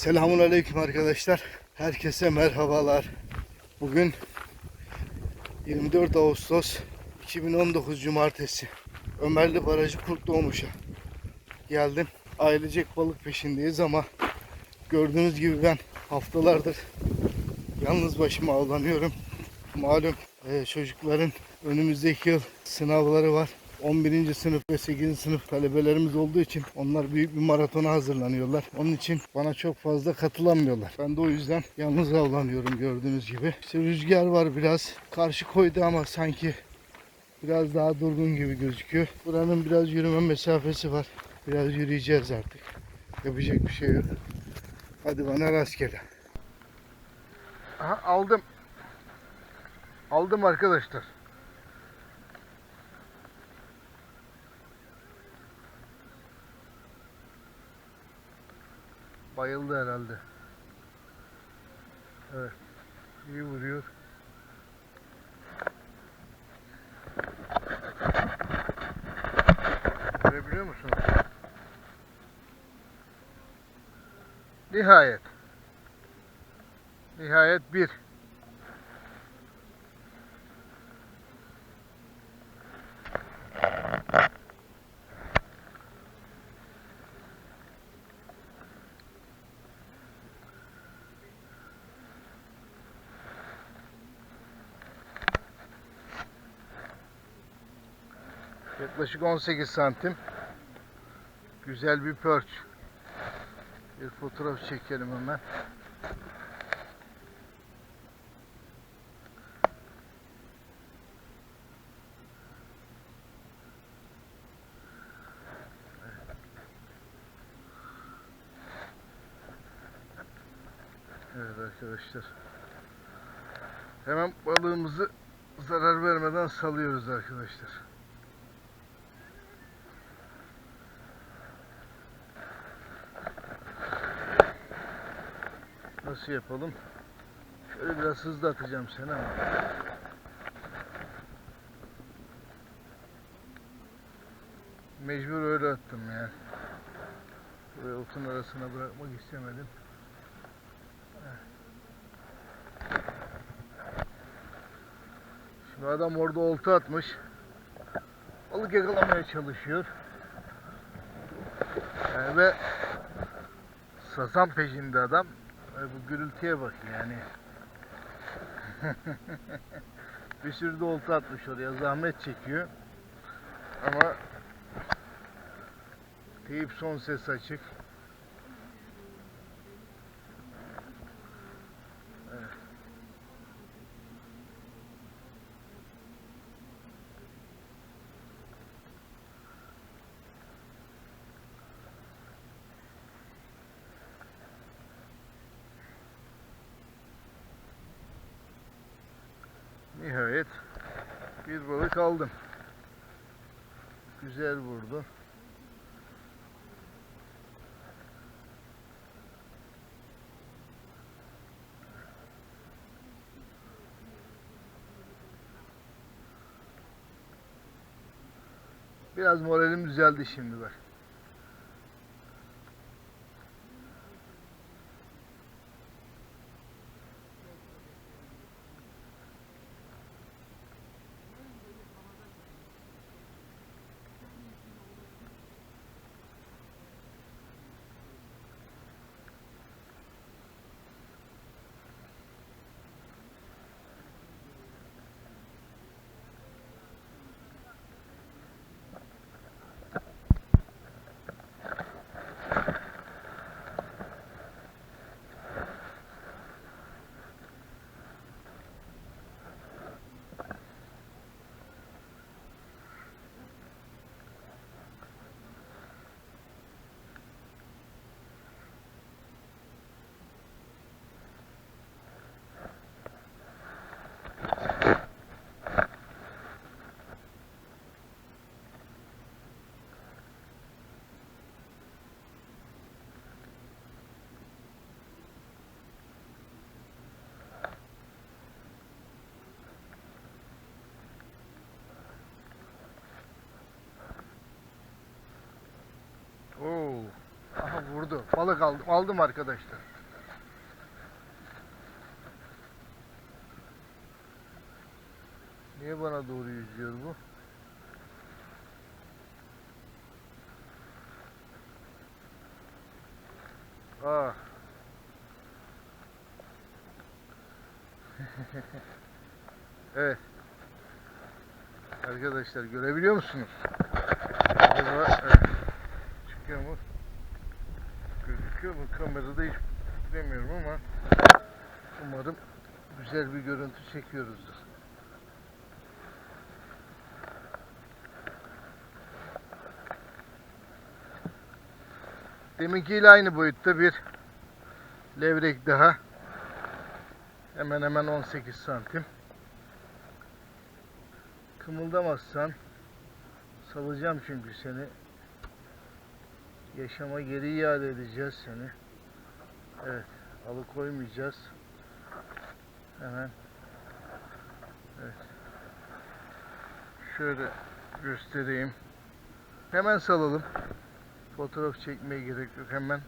Selamun Aleyküm arkadaşlar. Herkese merhabalar. Bugün 24 Ağustos 2019 Cumartesi. Ömerli Barajı Kurtluğumuş'a geldim. Ailecek balık peşindeyiz ama gördüğünüz gibi ben haftalardır yalnız başıma avlanıyorum. Malum e, çocukların önümüzdeki yıl sınavları var. 11. sınıf ve 8. sınıf talebelerimiz olduğu için onlar büyük bir maratona hazırlanıyorlar. Onun için bana çok fazla katılamıyorlar. Ben de o yüzden yalnız avlanıyorum gördüğünüz gibi. İşte rüzgar var biraz. Karşı koydu ama sanki biraz daha durgun gibi gözüküyor. Buranın biraz yürüme mesafesi var. Biraz yürüyeceğiz artık. Yapacak bir şey yok. Hadi bana rastgele. Aha, aldım. Aldım arkadaşlar. Bayıldı herhalde. Evet. İyi vuruyor. Görebiliyor musunuz? Nihayet. Nihayet bir. Yaklaşık 18 santim. Güzel bir pörç. Bir fotoğraf çekelim hemen. Evet arkadaşlar. Hemen balığımızı zarar vermeden salıyoruz arkadaşlar. Nasıl yapalım? Şöyle biraz hızlı atacağım seni ama. Mecbur öyle attım yani. Buraya otun arasına bırakmak istemedim. Şimdi adam orada olta atmış. Balık yakalamaya çalışıyor. Yani ve sazan peşinde adam. Ay bu gürültüye bak yani. bir sürü de olta atmış oraya. Zahmet çekiyor. Ama teyip son ses açık. Nihayet bir balık aldım. Güzel vurdu. Biraz moralim düzeldi şimdi bak. Vurdu. Balık aldım, aldım arkadaşlar. Niye bana doğru yüzüyor bu? Aa. evet. Arkadaşlar görebiliyor musunuz? Acaba evet. çıkıyor mu? Gözüküyor mu? Kamerada hiç bilemiyorum ama umarım güzel bir görüntü çekiyoruzdur. Deminkiyle aynı boyutta bir levrek daha. Hemen hemen 18 santim. Kımıldamazsan salacağım çünkü seni. Yaşama geri iade edeceğiz seni. Evet, alıkoymayacağız. Hemen. Evet. Şöyle göstereyim. Hemen salalım. Fotoğraf çekmeye gerek yok hemen.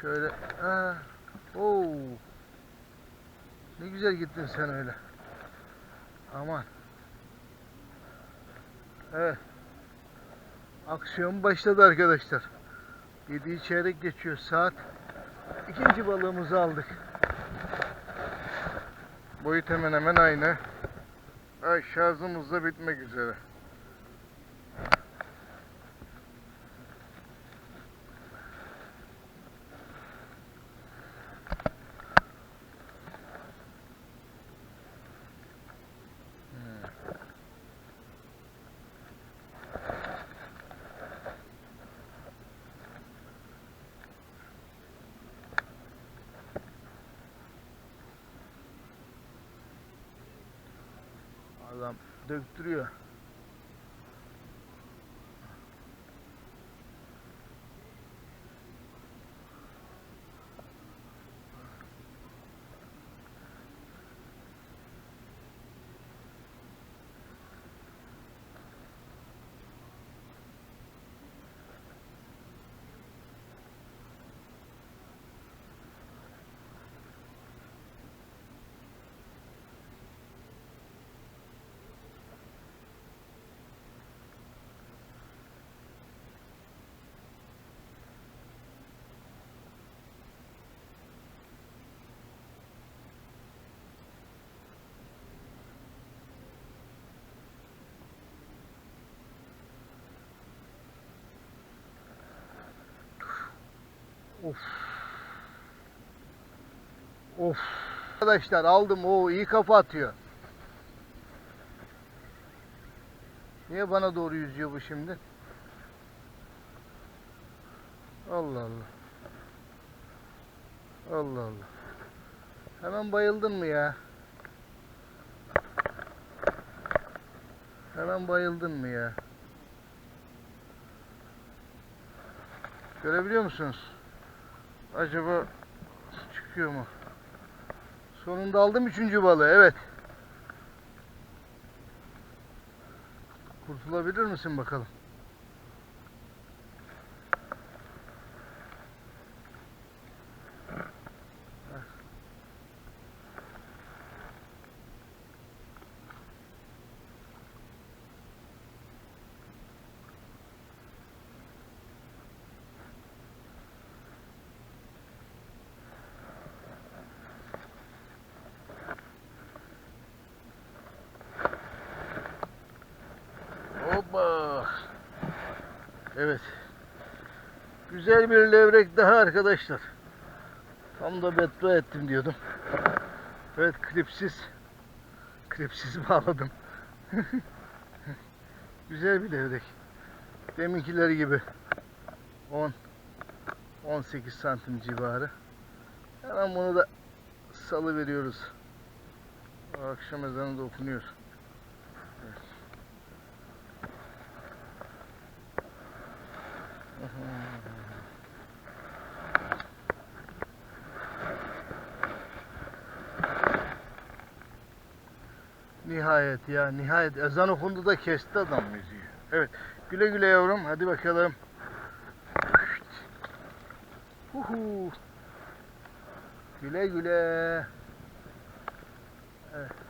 Şöyle. Aa, oo. Ne güzel gittin sen öyle. Aman. Evet. Aksiyon başladı arkadaşlar. 7'yi çeyrek geçiyor saat. İkinci balığımızı aldık. Boyut hemen hemen aynı. Ay şarjımız da bitmek üzere. Adam döktürüyor. Of. Of. Arkadaşlar aldım o iyi kafa atıyor. Niye bana doğru yüzüyor bu şimdi? Allah Allah. Allah Allah. Hemen bayıldın mı ya? Hemen bayıldın mı ya? Görebiliyor musunuz? Acaba çıkıyor mu? Sonunda aldım üçüncü balığı. Evet. Kurtulabilir misin bakalım? Evet. Güzel bir levrek daha arkadaşlar. Tam da beddua ettim diyordum. Evet klipsiz. Klipsiz bağladım. Güzel bir levrek. Deminkileri gibi. 10 18 santim civarı. Hemen bunu da salı veriyoruz. Akşam ezanı da okunuyor. Nihayet ya nihayet ezan okundu da kesti adam müziği. Evet güle güle yavrum hadi bakalım. Huhu. Güle güle. Evet.